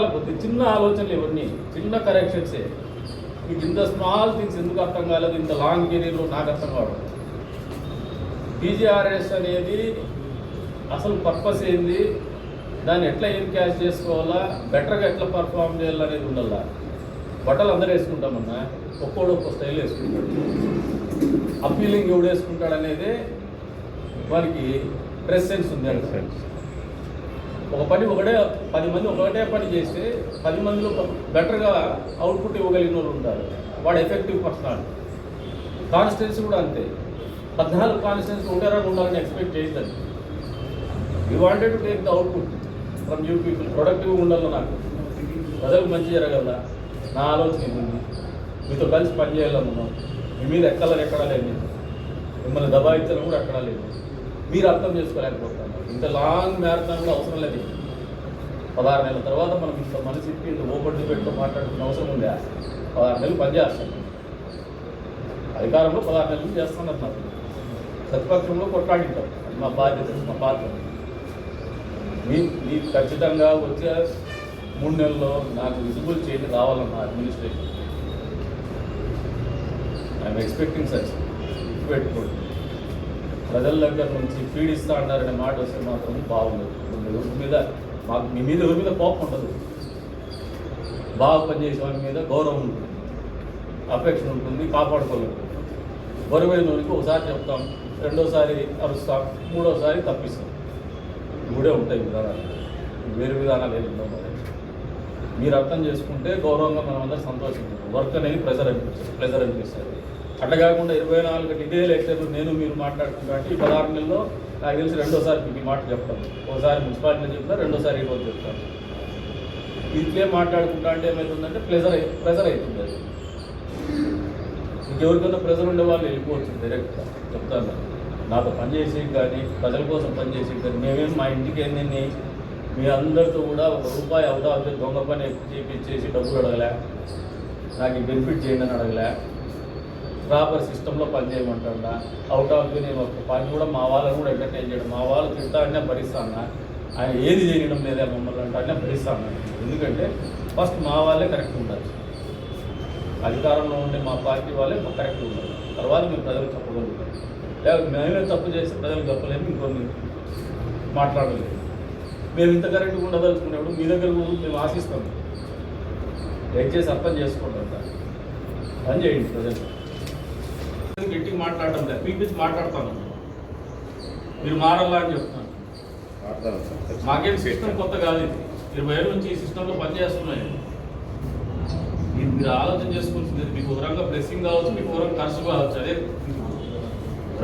మారాల కొద్ది చిన్న ఆలోచనలు ఇవన్నీ చిన్న కరెక్షన్సే మీకు ఇంత స్మాల్ థింగ్స్ ఎందుకు అర్థం కాలేదు? ఇంత లాంగ్ కెరీర్లో నాకు అర్థం కావడం. పీజీఆర్ఎస్ అనేది అసలు పర్పస్ ఏంది? దాన్ని ఎట్లా ఏం క్యాష్ చేసుకోవాలా? బెటర్గా ఎట్లా పర్ఫామ్ చేయాలనేది ఉండాలా బట్టలు అందరూ వేసుకుంటామన్నా? ఒక్కోడు ఒక్కో స్టైల్ వేసుకుంటాడు. అప్పీలింగ్ ఎవడు వేసుకుంటాడు అనేది వారికి డ్రెస్ సెన్స్ ఉంది అంటే ఒక పని ఒకటే పది మంది ఒకటే పని చేస్తే పది మందిలో బెటర్గా అవుట్పుట్ ఇవ్వగలిగిన వాళ్ళు ఉంటారు. వాడు ఎఫెక్టివ్ పర్సనాలిటీ కాన్స్టిట్యున్సీ కూడా అంతే. పద్నాలుగు కాన్స్టిట్యున్సీ ఉండేలా ఉండాలని ఎక్స్పెక్ట్ చేయలేదు you wanted to take the output from you people ప్రొడక్టివ్గా ఉండాలి నాకు. ప్రజలకు మంచి జరగల. నా ఆలోచన ఏముంది? మీతో కలిసి పనిచేయాలనుకున్నాం మీ మీద ఎక్కలని ఎక్కడా లేదు. మిమ్మల్ని దబాయించాలని కూడా ఎక్కడా లేదు. మీరు అర్థం చేసుకోలేకపోతున్నారు. ఇంత లాంగ్ మ్యారథాన్లో అవసరం లేదు. పదహారు నెలల తర్వాత మనం ఇంత మనసు ఇప్పి ఇంత ఓపెన్ డిబేట్తో మాట్లాడుకునే అవసరం ఉందా? పదహారు నెలలు పనిచేస్తాం అధికారంలో పదహారు నెలలు చేస్తున్నారు నాకు ప్రతిపక్షంలో కొట్లాడింటాం అది మా బాధ్యత మా బాధ్యత. మీ మీ ఖచ్చితంగా వచ్చే మూడు నెలల్లో నాకు విజిబుల్ చేయండి రావాలన్న అడ్మినిస్ట్రేషన్ ఐఎమ్ ఎక్స్పెక్టింగ్ సచ్ పెట్టుకోండి ప్రజల దగ్గర నుంచి పీడిస్తా అన్నారనే మాట వస్తే మాత్రం బాగుండదు. ఎవరి మీద మాకు మీ మీద ఎవరి మీద కోపం ఉండదు. బాగా పనిచేసే వారి మీద గౌరవం ఉంటుంది. అఫెక్షన్ ఉంటుంది కాపాడుకోలేదు బరువైన వారికి ఒకసారి చెప్తాం రెండోసారి అరుస్తాం మూడోసారి తప్పిస్తాం. మూడే ఉంటాయి విధానాలు. వేరు విధానాలు ఏమి ఉండవు మరి. మీరు అర్థం చేసుకుంటే గౌరవంగా మనం అందరం సంతోషించాం వర్క్ అనేది ప్రెజర్ అనిపిస్తుంది ప్రెజర్ అనిపిస్తుంది. అట్లా కాకుండా ఇరవై నాలుగు ఇదే లెక్చర్లు నేను మీరు మాట్లాడుకుంటే ఈ పదహారు నెలల్లో నాకు తెలిసి రెండోసారి మీకు మాట చెప్తాను. ఒకసారి మున్సిపాలిటీలో చెప్తా రెండోసారి ఈరోజు చెప్తాను. ఇట్లే మాట్లాడుకుంటా అంటే ఏమవుతుందంటే అయి ప్రెజర్ అవుతుంది అది. ఇంకెవరికైనా ప్రెజర్ ఉండే వాళ్ళు వెళ్ళిపోవచ్చు డైరెక్ట్గా చెప్తాను. నాతో పనిచేసి కానీ ప్రజల కోసం పనిచేసి కానీ మేమేం మా ఇంటికి ఏంది మీ అందరితో కూడా ఒక రూపాయి అవుతా దొంగ పని చేపించేసి డబ్బులు అడగలే. నాకు ఈ బెనిఫిట్ చేయండి అని అడగలే. ప్రాపర్ సిస్టంలో పనిచేయమంటాడా? అవుట్ ఆఫ్ ది నేను ఒక పని కూడా మా వాళ్ళని కూడా ఎంటర్టైన్ చేయడం మా వాళ్ళు తింటా అంటే భరిస్తాను? ఆయన ఏది చేయడం లేదే మమ్మల్ని అంటే అంటే భరిస్తాను? ఎందుకంటే ఫస్ట్ మా వాళ్ళే కరెక్ట్ ఉండాలి. అధికారంలో ఉండే మా పార్టీ వాళ్ళే కరెక్ట్ ఉండాలి. తర్వాత మేము ప్రజలు చెప్పగలుగుతాం లేకపోతే మేమే తప్పు చేసి ప్రజలు చెప్పలేము ఇంకొన్ని మాట్లాడలేదు. మేము ఇంత కరెక్ట్గా ఉండదలుచుకునేప్పుడు మీ దగ్గర కూడా మేము ఆశిస్తాం. దయచేసి అర్థం చేసుకోండి దాన్ని. పని చేయండి ప్రజలు. గట్టిగా మాట్లాడటం లేదు. పీపించి మాట్లాడతాను. మీరు మారాలా అని చెప్తాను. మాకేం సిస్టమ్ కొత్త కాదు ఇది. ఇరవై ఏళ్ళ నుంచి ఈ సిస్టంలో పనిచేస్తున్నాయి ఇది మీరు ఆలోచన చేసుకోవాల్సింది మీకు ఒక రంగా బ్లెస్సింగ్ కావచ్చు మీకు ఒక రంగా ఖర్చు కావచ్చు అదే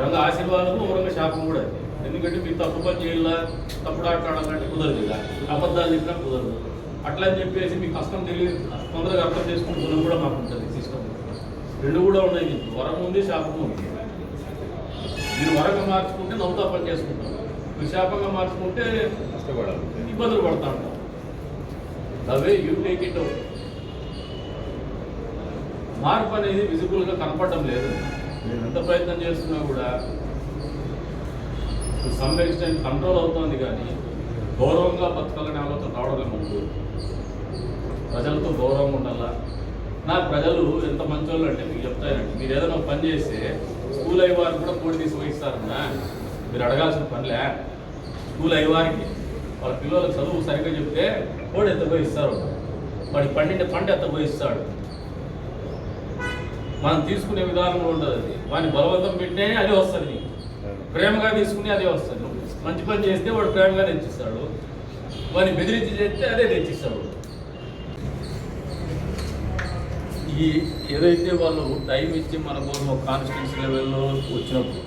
రంగా ఆశీర్వాదము ఒక రంగా శాపం కూడా. ఎందుకంటే మీరు తప్పు పని చేయాలా తప్పుడు ఆటలాడాలంటే కుదరదు ఇలా అబద్ధాలు చెప్పినా కుదరదు. అట్లా అని చెప్పేసి మీకు కష్టం తెలియదు. తొందరగా అర్థం చేసుకునే గుణం కూడా మాకు ఉంటుంది సిస్టమ్ రెండు కూడా ఉన్నాయి మీకు వరం ఉంది శాపం ఉంది. మీరు వరంగా మార్చుకుంటే నవ్వుతా పని చేసుకుంటాం. మీరు శాపంగా మార్చుకుంటే కష్టపడాలి. ఇబ్బందులు పడతా ఉంటాం. అవే యూ టేక్ ఇట్ అవుట్ మార్పు అనేది విజిబుల్గా కనపడడం లేదు. నేను ఎంత ప్రయత్నం చేస్తున్నా కూడా సమ్ ఎక్స్టెంట్ కంట్రోల్ అవుతోంది కానీ గౌరవంగా బతకాలనే ఆలోచన రావడం ముందు ప్రజలతో గౌరవం ఉండాలా? నా ప్రజలు ఎంత మంచోళ్ళు అంటే మీకు చెప్తానండి. మీరు ఏదైనా పని చేస్తే స్కూల్ అయ్యే కూడా కోడి తీసి పోయిస్తారన్నా మీరు అడగాల్సిన పనిలే. స్కూల్ అయ్యే వారికి వాళ్ళ పిల్లలకు చదువు సరిగ్గా చెప్తే కోడి ఎంత పోయిస్తారు వాడికి పండిన పంట ఎంత పోయిస్తాడు. మనం తీసుకునే విధానంలో ఉండదు అది. వాడిని బలవంతం పెట్టే అదే వస్తుంది ప్రేమగా తీసుకుని అదే వస్తుంది. మంచి పని చేస్తే వాడు ప్రేమగా తెచ్చిస్తాడు. వాడిని బెదిరించి చేస్తే అదే తెచ్చిస్తాడు. ఈ ఏదైతే వాళ్ళు టైం ఇచ్చి మన కోసం ఒక కాన్స్టిట్యూన్సీ లెవెల్లో వచ్చినప్పుడు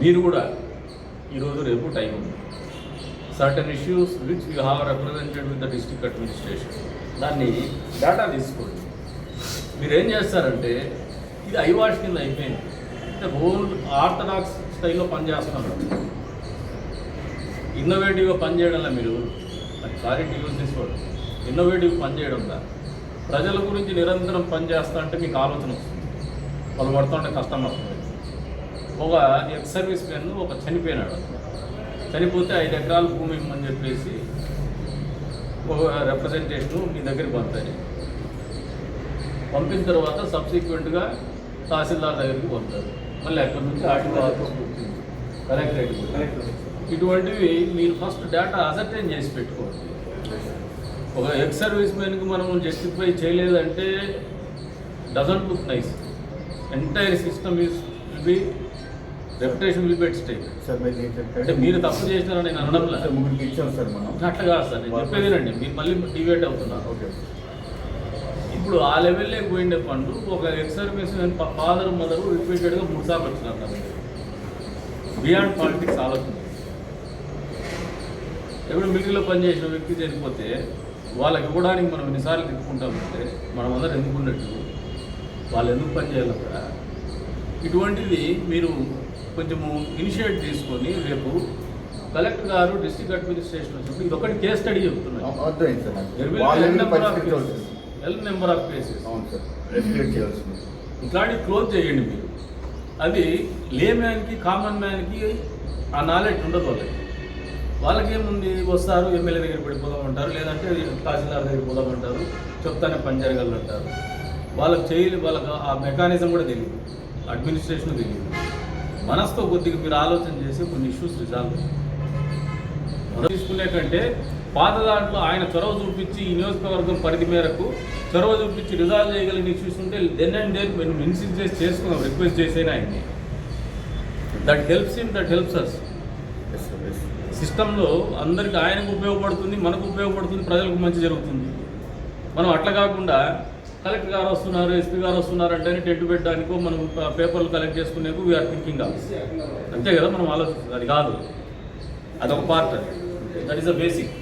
మీరు కూడా ఈరోజు రేపు టైం ఉంది. Certain issues which you have represented with the district administration దాన్ని డేటా తీసుకోండి. మీరు ఏం చేస్తారంటే ఇది ఐవాష్ కింద అయిపోయింది. అంటే హోల్ ఆర్థడాక్స్ స్టైల్లో పనిచేస్తున్నారు ఇన్నోవేటివ్గా పనిచేయడంలో మీరు sorry to use this innovative పనిచేయడం దా? ప్రజల గురించి నిరంతరం పనిచేస్తా అంటే మీకు ఆలోచన వస్తుంది. వాళ్ళు పడుతుంటే కష్టం వస్తుంది. ఒక ఎక్స్ సర్వీస్ మెన్ ఒక చనిపోయినాడు. చనిపోతే ఐదు ఎకరాల భూమి ఇమ్మని చెప్పేసి ఒక రిప్రజెంటేషన్ మీ దగ్గరికి పంపాలి పంపిన తర్వాత సబ్సిక్వెంట్గా తహసీల్దార్ దగ్గరికి పంపుతారు మళ్ళీ అక్కడ నుంచి ఆర్టీఓ ఆఫీస్ కలెక్టరేట్ ఇటువంటివి మీరు ఫస్ట్ డేటా అసర్టైన్ చేసి పెట్టుకోండి. ఒక ఎక్స్ సర్వీస్ మెన్కి మనం జస్టిఫై చేయలేదంటే doesn't look nice entire system is will be reputation will bet stake sir అంటే మీరు తప్పు చేసినారని నేను అనడం ముగ్గురికి ఇచ్చాం సార్ మనం. అట్లా కాదు సార్ నేను చెప్పేదేనండి మీరు మళ్ళీ డివేట్ అవుతున్నారు ఓకే. ఇప్పుడు ఆ లెవెల్లో పోయిండే ఫండ్ ఒక ఎక్స్ సర్వీస్ ఫాదర్ మదర్ రిపీటెడ్గా మూడు సార్లు వచ్చినారు బియాండ్ పాలిటిక్స్ ఆలోచన. ఎప్పుడు మిలిటరీలో పనిచేసిన వ్యక్తి చనిపోతే వాళ్ళకి ఇవ్వడానికి మనం ఎన్నిసార్లు తిప్పుకుంటామంటే మనం అందరం ఎందుకు ఉన్నట్టు వాళ్ళు ఎందుకు పనిచేయాలి అక్కడ? ఇటువంటిది మీరు కొంచెము ఇనిషియేట్ తీసుకొని రేపు కలెక్టర్ గారు డిస్ట్రిక్ట్ అడ్మినిస్ట్రేషన్ వచ్చినప్పుడు ఇది ఒకటి కేస్ స్టడీ. అవును సార్. రెగ్యులేట్ చేయాల్సింది. ఇట్లాంటివి క్లోజ్ చేయండి మీరు. అది లే మ్యాన్కి కామన్ మ్యాన్కి ఆ నాలెడ్జ్ ఉండదు వాళ్ళకి. వాళ్ళకి ఏముంది వస్తారు ఎమ్మెల్యే దగ్గర పడిపోదామంటారు లేదంటే తహసీల్దార్ దగ్గర పోదామంటారు చెప్తానే పని జరగాలంటారు వాళ్ళకి చేయలేదు వాళ్ళకి ఆ మెకానిజం కూడా తెలియదు. అడ్మినిస్ట్రేషన్ తెలియదు. మనసుతో కొద్దిగా మీరు ఆలోచన చేసి కొన్ని ఇష్యూస్ రిజాల్వ్ మొదలు తీసుకునే కంటే పాత దాంట్లో ఆయన చొరవ చూపించి ఈ నియోజకవర్గం పరిధి మేరకు చొరవ చూపించి రిజాల్వ్ చేయగలిగిన ఇష్యూస్ ఉంటే దెన్ అండ్ డేర్ మేము ఇన్సిస్ట్ చేసి చేసుకున్నాం రిక్వెస్ట్ చేసేనా ఆయన్ని. That helps in that helps us సిస్టంలో అందరికి ఆయనకు ఉపయోగపడుతుంది మనకు ఉపయోగపడుతుంది ప్రజలకు మంచి జరుగుతుంది. మనం అట్లా కాకుండా కలెక్టర్ గారు వస్తున్నారు ఎస్పీ గారు వస్తున్నారు అంటే టెంట్ పెట్టడానికో మనం పేపర్లు కలెక్ట్ చేసుకునేకు వీఆర్ థింకింగ్ ఆఫ్ అంతే కదా మనం ఆలోచిస్తుంది అది కాదు. అదొక part that is a basic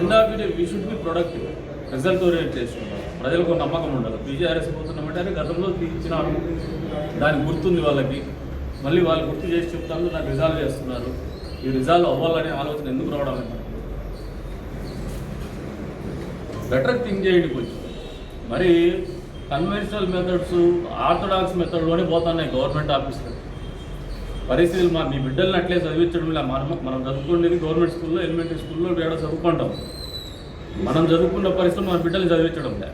end of the we should be productive result orient చేసుకుంటాం. ప్రజలకు ఒక నమ్మకం ఉండాలి. పీజీఆర్ఎస్ పోతున్నామంటే గతంలో ఇచ్చినారు దానికి గుర్తుంది వాళ్ళకి. మళ్ళీ వాళ్ళు గుర్తు చేసి చెప్తాను నాకు రిజాల్వ్ చేస్తున్నారు. ఈ రిజాల్వ్ అవ్వాలనే ఆలోచన ఎందుకు రావడం లేదు బెటర్ థింక్ చేయండి కొంచెం మరి కన్వెన్షనల్ మెథడ్స్ ఆర్థడాక్స్ మెథడ్లోనే పోతున్నాయి గవర్నమెంట్ ఆఫీసులు పరిస్థితులు మా మీ బిడ్డల్ని అట్లే చదివించడం ఇలా మనం మనం చదువుకునేది గవర్నమెంట్ స్కూల్లో ఎలిమెంటరీ స్కూల్లో ఏడ చదువుకుంటాం? మనం చదువుకున్న పరిస్థితులు మన బిడ్డలు చదివించడం లే.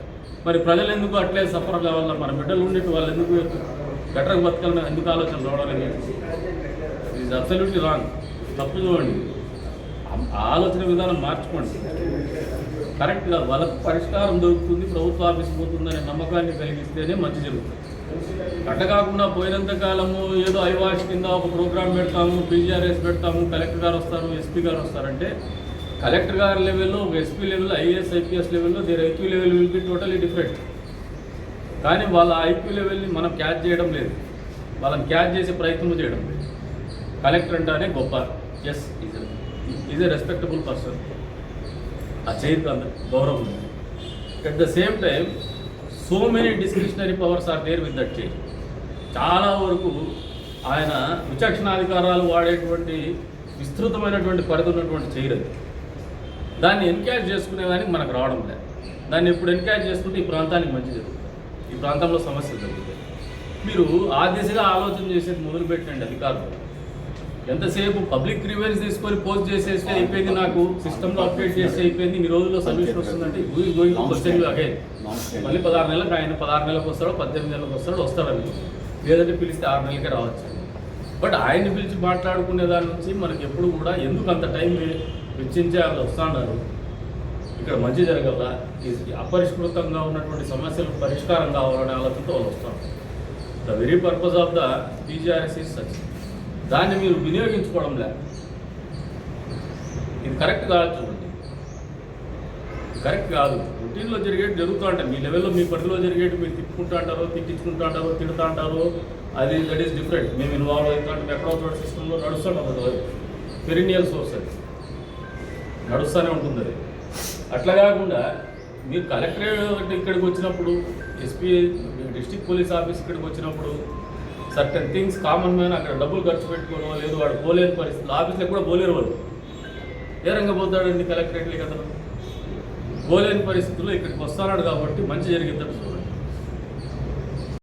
మరి ప్రజలు ఎందుకు అట్లే సఫర్ కావాలా? మన బిడ్డలు ఉండేటి వాళ్ళు ఎందుకు గట్రకు బతకాలని ఎందుకు ఆలోచన రావడం ఇది అబ్సల్యూట్లీ రాంగ్ తప్పు చూడండి. ఆ- ఆలోచన విధానం మార్చుకోండి. కరెక్ట్గా వాళ్ళకు పరిష్కారం దొరుకుతుంది ప్రభుత్వ ఆఫీస్ పోతుందనే నమ్మకాన్ని కలిగిస్తేనే మంచి జరుగుతుంది. అట్ట కాకుండా పోయినంత కాలము ఏదో ఐవాష్ కింద ఒక ప్రోగ్రామ్ పెడతాము పీజీఆర్ఎస్ పెడతాము కలెక్టర్ గారు వస్తారు ఎస్పీ గారు వస్తారంటే కలెక్టర్ గారి లెవెల్లో ఒక ఎస్పీ లెవెల్లో ఐఏఎస్ ఐపీఎస్ లెవెల్లో their IQ level will be totally different కానీ వాళ్ళ ఐక్యూ లెవెల్ని మనం క్యాచ్ చేయడం లేదు. వాళ్ళని క్యాచ్ చేసే ప్రయత్నం చేయడం లేదు. కలెక్టర్ అంటేనే గొప్ప. Yes is is a respectable person ఆ చైర్కి అంత గౌరవం ఉంది. At the same time so many discretionary powers are there with that chair చాలా వరకు ఆయన విచక్షణాధికారాలు వాడేటువంటి విస్తృతమైనటువంటి పరిధి ఉన్నటువంటి చైర్ అది. దాన్ని ఎన్కరేజ్ చేసుకునేదానికి మనకు రావడం లేదు. దాన్ని ఇప్పుడు ఎన్కరేజ్ చేసుకుంటే ఈ ప్రాంతానికి మంచి జరుగుతుంది. ప్రాంతంలో సమస్యలు జరుగుతాయి మీరు ఆ దిశగా ఆలోచన చేసేది మొదలు పెట్టండి అధికారులు. ఎంతసేపు పబ్లిక్ రివెన్స్ తీసుకొని పోస్ట్ చేసేస్తే అయిపోయింది నాకు సిస్టంలో అప్డేట్ చేస్తే అయిపోయింది ఈ రోజుల్లో సొల్యూషన్ వస్తుందంటే who is going question again మళ్ళీ పదహారు నెలలకు ఆయన పదహారు నెలలకు వస్తాడో పద్దెనిమిది నెలలకు వస్తాడో వస్తాడని లేదంటే పిలిస్తే ఆరు నెలలకే రావచ్చు. బట్ ఆయన్ని పిలిచి మాట్లాడుకునే దాని నుంచి మనకి ఎప్పుడు కూడా ఎందుకు అంత టైం వెచ్చించే వాళ్ళు వస్తున్నారు ఇక్కడ మంచి జరగల అపరిష్కృతంగా ఉన్నటువంటి సమస్యలకు పరిష్కారం కావాలనే ఆలోచనతో వాళ్ళు వస్తారు the very purpose of the PGRS is such దాన్ని మీరు వినియోగించుకోవడం లే ఇది కరెక్ట్ కాదు చూడండి. కరెక్ట్ కాదు. రొటీన్లో జరిగేది జరుగుతూ ఉంటాయి మీ లెవెల్లో మీ పరిధిలో జరిగేది మీరు తిప్పుకుంటూ అంటారో తిట్టించుకుంటూ అంటారో తిడుతూ అంటారో అది దట్ ఈస్ డిఫరెంట్ మేము ఇన్వాల్వ్ అవుతాం ఎక్కడో చోట సిస్టంలో నడుస్తుంటాం అది పెరినియల్ సోర్స్ అది. నడుస్తూనే ఉంటుంది అది. అట్లా కాకుండా మీరు కలెక్టరేట్ ఇక్కడికి వచ్చినప్పుడు ఎస్పీ డిస్టిక్ పోలీస్ ఆఫీస్ ఇక్కడికి వచ్చినప్పుడు సర్టన్ థింగ్స్ కామన్ మ్యాన్ అక్కడ డబ్బులు ఖర్చు పెట్టుకోవడం లేదు వాడు పోలేని పరిస్థితులు ఆఫీస్లో కూడా పోలేరు వాళ్ళు ఏ రంగం పోతాడండి కలెక్టరేట్లే కదా పోలేని పరిస్థితుల్లో ఇక్కడికి వస్తున్నాడు కాబట్టి మంచి జరిగింది చూడండి